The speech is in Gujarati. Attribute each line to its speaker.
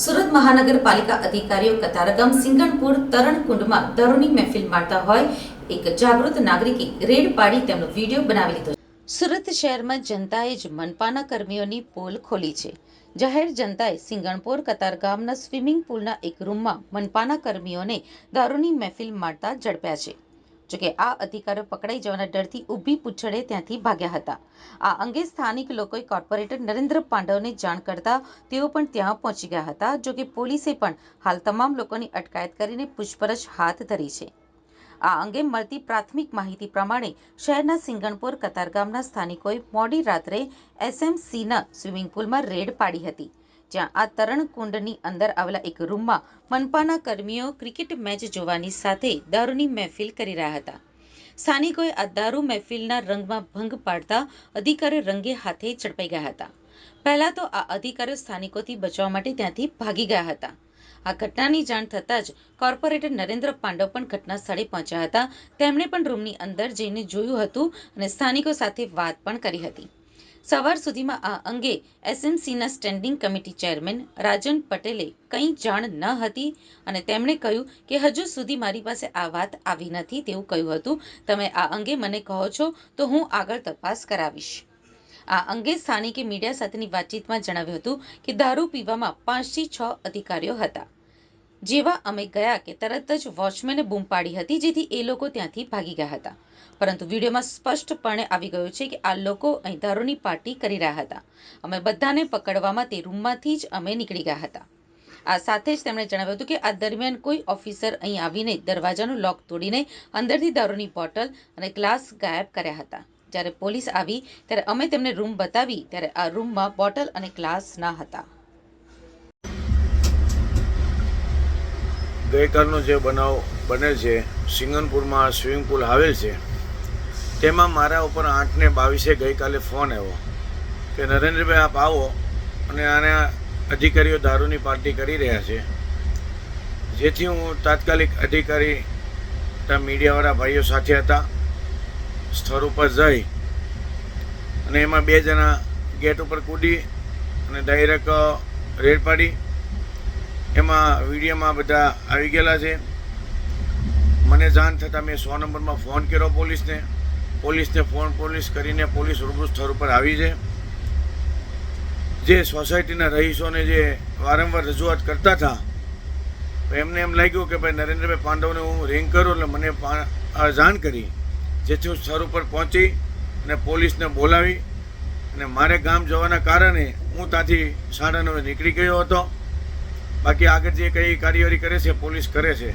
Speaker 1: સુરત મહાનગરપાલિકા અધિકારીઓ કતારગામ સિંગણપુર તરણકુંડમાં દારૂની મહેફિલ મારતા હોય એક જાગૃત નાગરિકે રેડ પાડી તેમનો વીડિયો બનાવી લીધો સુરત શહેરમાં જનતાએ જ મનપાના કર્મીઓની પોલ ખોલી છે. જાહેર જનતાએ સિંગણપુર કતારગામના સ્વિમિંગ પુલના એક રૂમમાં મનપાના કર્મીઓને દારૂની મહેફિલ મારતા ઝડપ્યા છે. જોકે આ અધિકારીઓ પકડાઈ જવાના ડરથી ઊભી પૂંછડે ત્યાંથી ભાગ્યા હતા. આ અંગે સ્થાનિક લોકોએ કોર્પોરેટર નરેન્દ્ર પાંડવને જાણ કરતા તેઓ પણ ત્યાં પહોંચી ગયા હતા, જોકે પોલીસે પણ હાલ તમામ લોકોની અટકાયત કરીને પૂછપરછ હાથ ધરી છે. આ અંગે મળતી પ્રાથમિક માહિતી પ્રમાણે શહેરના સિંગણપુર કતારગામના સ્થાનિકોએ મોડી રાત્રે એસએમસીના સ્વિમિંગ પુલમાં રેડ પાડી હતી. જ્યાં આ તરણકુંડની અંદર આવેલા એક રૂમમાં મનપાના કર્મીઓ ક્રિકેટ મેચ જોવાની સાથે દારૂની મહેફિલ કરી રહ્યા હતા. સ્થાનિકોએ આ દારૂ મહેફિલના રંગમાં ભંગ પાડતા અધિકારીઓ રંગે હાથે ઝડપાઈ ગયા હતા. પહેલા તો આ અધિકારીઓ સ્થાનિકોથી બચવા માટે ત્યાંથી ભાગી ગયા હતા. આ ઘટનાની જાણ થતાં જ કોર્પોરેટર નરેન્દ્ર પાંડવ પણ ઘટના સ્થળે પહોંચ્યા હતા. તેમણે પણ રૂમની અંદર જઈને જોયું હતું અને સ્થાનિકો સાથે વાત પણ કરી હતી. સવાર સુધીમાં આ અંગે એસએમસીના સ્ટેન્ડિંગ કમિટી ચેરમેન રાજન પટેલે કંઈ જાણ ન હતી અને તેમણે કહ્યું કે હજુ સુધી મારી પાસે આ વાત આવી નથી તેવું કહ્યું હતું. તમે આ અંગે મને કહો છો તો હું આગળ તપાસ કરાવીશ. આ અંગે સ્થાનિકે મીડિયા સાથેની વાતચીતમાં જણાવ્યું હતું કે દારૂ પીવામાં પાંચથી છ અધિકારીઓ હતા. જેવા અમે ગયા કે તરત જ વોચમેને બૂમ પાડી હતી, જેથી એ લોકો ત્યાંથી ભાગી ગયા હતા. પરંતુ વિડીયોમાં સ્પષ્ટપણે આવી ગયું છે કે આ લોકો અહીં દારૂની પાર્ટી કરી રહ્યા હતા. અમે બધાને પકડવામાં તે રૂમમાંથી જ અમે નીકળી ગયા હતા. આ સાથે જ તેમણે જણાવ્યું હતું કે આ દરમિયાન કોઈ ઓફિસર અહીં આવીને દરવાજાનું લોક તોડીને અંદરથી દારૂની બોટલ અને ગ્લાસ ગાયબ કર્યા હતા. જ્યારે પોલીસ આવી, ત્યારે અમે તેમને રૂમ બતાવી, ત્યારે આ રૂમમાં બોટલ અને ગ્લાસ ન હતા.
Speaker 2: ગઈકાલનો જે બનાવ બનેલ છે, સિંગનપુરમાં સ્વિમિંગ પુલ આવેલ છે, તેમાં મારા ઉપર આઠને બાવીસે ગઈકાલે ફોન આવ્યો કે, નરેન્દ્રભાઈ, આપ આવો. અને આના અધિકારીઓ દારૂની પાર્ટી કરી રહ્યા છે. જેથી હું તાત્કાલિક અધિકારી ત્યાં મીડિયાવાળા ભાઈઓ સાથે હતા, સ્થળ ઉપર જઈ અને એમાં બે જણા ગેટ ઉપર કૂદી અને ડાયરેક્ટ રેડ પાડી એમાં વિડીયોમાં બધા આવી ગયેલા છે. મને જાણ થતાં મેં સો નંબરમાં ફોન કર્યો પોલીસને. પોલીસને ફોન પોલીસ કરીને પોલીસ રૂબરૂ સ્થળ ઉપર આવી છે. જે સોસાયટીના રહીશોને જે વારંવાર રજૂઆત કરતા હતા એમને એમ લાગ્યું કે ભાઈ નરેન્દ્રભાઈ પાંડવને હું રિંગ કરું એટલે મને જાણ કરી. જેથી હું સ્થળ ઉપર પહોંચી અને પોલીસને બોલાવી અને મારે ગામ જવાના કારણે હું ત્યાંથી સાડા નવે નીકળી ગયો હતો. બાકી આગળ જે કઈ કાર્યવાહી કરે છે પોલીસ કરે છે